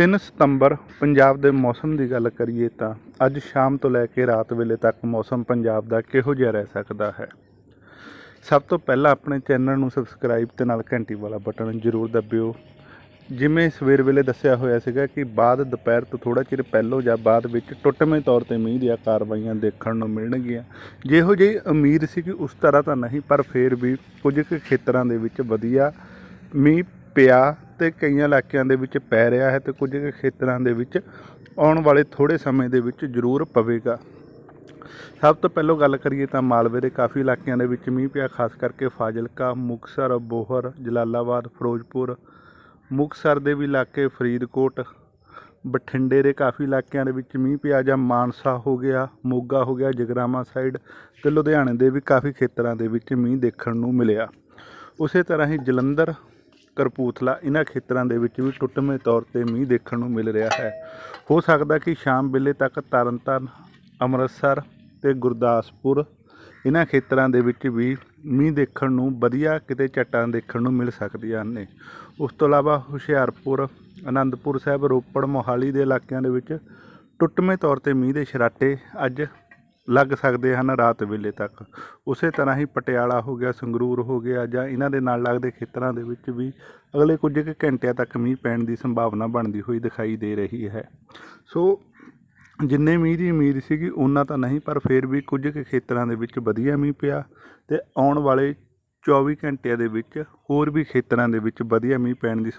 3 ਸਤੰਬਰ ਪੰਜਾਬ ਦੇ ਮੌਸਮ ਦੀ ਗੱਲ ਕਰੀਏ ਤਾਂ ਅੱਜ ਸ਼ਾਮ ਤੋਂ ਲੈ ਕੇ ਰਾਤ ਵੇਲੇ ਤੱਕ ਮੌਸਮ ਪੰਜਾਬ ਦਾ ਕਿਹੋ ਜਿਹਾ ਰਹਿ ਸਕਦਾ ਹੈ? ਸਭ ਤੋਂ ਪਹਿਲਾਂ ਆਪਣੇ ਚੈਨਲ ਨੂੰ ਸਬਸਕ੍ਰਾਈਬ ਤੇ ਨਾਲ ਘੰਟੀ ਵਾਲਾ ਬਟਨ ਜ਼ਰੂਰ ਦਬਿਓ। ਜਿਵੇਂ ਸਵੇਰ ਵੇਲੇ ਦੱਸਿਆ ਹੋਇਆ ਸੀਗਾ ਕਿ ਬਾਅਦ ਦੁਪਹਿਰ ਤੋਂ ਥੋੜਾ ਚਿਰ ਪਹਿਲੋਂ ਜਾਂ ਬਾਅਦ ਵਿੱਚ ਟੁੱਟਵੇਂ ਤੌਰ ਤੇ ਮੀਂਹ ਦੀਆਂ ਕਾਰਵਾਈਆਂ ਦੇਖਣ ਨੂੰ ਮਿਲਣਗੀਆਂ। ਜਿਹੋ ਜਿਹੀ ਉਮੀਦ ਸੀ ਕਿ ਉਸ ਤਰ੍ਹਾਂ ਤਾਂ ਨਹੀਂ, ਪਰ ਫਿਰ ਵੀ ਕੁਝ ਕੁ ਖੇਤਰਾਂ ਦੇ ਵਿੱਚ ਵਧੀਆ ਮੀਂਹ ਪਿਆ ਤੇ ਕਈਆਂ ਇਲਾਕਿਆਂ ਦੇ ਵਿੱਚ ਪੈ ਰਿਹਾ ਹੈ ਤੇ ਕੁਝ ਖੇਤਰਾਂ ਦੇ ਵਿੱਚ ਆਉਣ ਵਾਲੇ ਥੋੜੇ ਸਮੇਂ ਦੇ ਵਿੱਚ ਜ਼ਰੂਰ ਪਵੇਗਾ। ਸਭ ਤੋਂ ਪਹਿਲਾਂ ਗੱਲ ਕਰੀਏ ਤਾਂ ਮਾਲਵੇ ਦੇ ਕਾਫੀ ਇਲਾਕਿਆਂ ਦੇ ਵਿੱਚ ਮੀਂਹ ਪਿਆ, ਖਾਸ ਕਰਕੇ ਫਾਜ਼ਿਲਕਾ, ਮੁਕਤਸਰ, ਬੋਹਰ, ਜਲਾਲਾਬਾਦ, ਫਿਰੋਜ਼ਪੁਰ, ਮੁਕਤਸਰ ਦੇ ਵੀ ਇਲਾਕੇ, ਫਰੀਦਕੋਟ, ਬਠਿੰਡੇ ਦੇ ਕਾਫੀ ਇਲਾਕਿਆਂ ਦੇ ਵਿੱਚ ਮੀਂਹ ਪਿਆ ਜਾਂ ਮਾਨਸਾ ਹੋ ਗਿਆ, ਮੋਗਾ ਹੋ ਗਿਆ ਜਗਰਾਮਾ ਸਾਈਡ ਤੇ ਲੁਧਿਆਣੇ ਦੇ ਵੀ ਕਾਫੀ ਖੇਤਰਾਂ ਦੇ ਵਿੱਚ ਮੀਂਹ ਦੇਖਣ ਨੂੰ ਮਿਲਿਆ। ਉਸੇ ਤਰ੍ਹਾਂ ਹੀ ਜਲੰਧਰ ਕਰਪੂਥਲਾ ਇਹਨਾਂ ਖੇਤਰਾਂ ਦੇ ਵਿੱਚ ਵੀ ਟੁੱਟਵੇਂ ਤੌਰ ਤੇ ਮੀਂਹ ਦੇਖਣ ਨੂੰ ਮਿਲ ਰਿਹਾ ਹੈ। ਹੋ ਸਕਦਾ ਕਿ ਸ਼ਾਮ ਵੇਲੇ ਤੱਕ ਤਰਨਤਾਰਨ, ਅੰਮ੍ਰਿਤਸਰ ਤੇ ਗੁਰਦਾਸਪੁਰ ਇਹਨਾਂ ਖੇਤਰਾਂ ਦੇ ਵਿੱਚ ਵੀ ਮੀਂਹ ਦੇਖਣ ਨੂੰ ਵਧੀਆ ਕਿਤੇ ਝਟਾਂ ਦੇਖਣ ਨੂੰ ਮਿਲ ਸਕਦੀਆਂ ਨੇ। ਉਸ ਤੋਂ ਇਲਾਵਾ ਹੁਸ਼ਿਆਰਪੁਰ, ਅਨੰਦਪੁਰ ਸਾਹਿਬ, ਰੋਪੜ ਮੋਹਾਲੀ ਦੇ ਇਲਾਕਿਆਂ ਦੇ ਵਿੱਚ ਟੁੱਟਵੇਂ ਤੌਰ ਤੇ ਮੀਂਹ ਦੇ ਛਰਾਟੇ ਅੱਜ ਲੱਗ ਸਕਦੇ ਹਨ ਰਾਤ ਵੇਲੇ ਤੱਕ। ਉਸੇ ਤਰ੍ਹਾਂ ਹੀ ਪਟਿਆਲਾ ਹੋ ਗਿਆ, ਸੰਗਰੂਰ ਹੋ ਗਿਆ ਜਾਂ ਇਹਨਾਂ ਦੇ ਨਾਲ ਲੱਗਦੇ ਖੇਤਰਾਂ ਦੇ ਵਿੱਚ ਵੀ ਅਗਲੇ ਕੁਝ ਕੁ ਘੰਟਿਆਂ ਤੱਕ ਮੀਂਹ ਪੈਣ ਦੀ ਸੰਭਾਵਨਾ ਬਣਦੀ ਹੋਈ ਦਿਖਾਈ ਦੇ ਰਹੀ ਹੈ। ਸੋ ਜਿੰਨੇ ਮੀਂਹ ਦੀ ਉਮੀਦ ਸੀਗੀ ਉਹਨਾਂ ਤਾਂ ਨਹੀਂ, ਪਰ ਫਿਰ ਵੀ ਕੁਝ ਕੁ ਖੇਤਰਾਂ ਦੇ ਵਿੱਚ ਵਧੀਆ ਮੀਂਹ ਪਿਆ ਤੇ ਆਉਣ ਵਾਲੇ 24 ਘੰਟਿਆਂ ਦੇ ਵਿੱਚ ਹੋਰ ਵੀ ਖੇਤਰਾਂ ਦੇ ਵਿੱਚ ਵਧੀਆ ਮੀਂਹ ਪੈਣ ਦੀ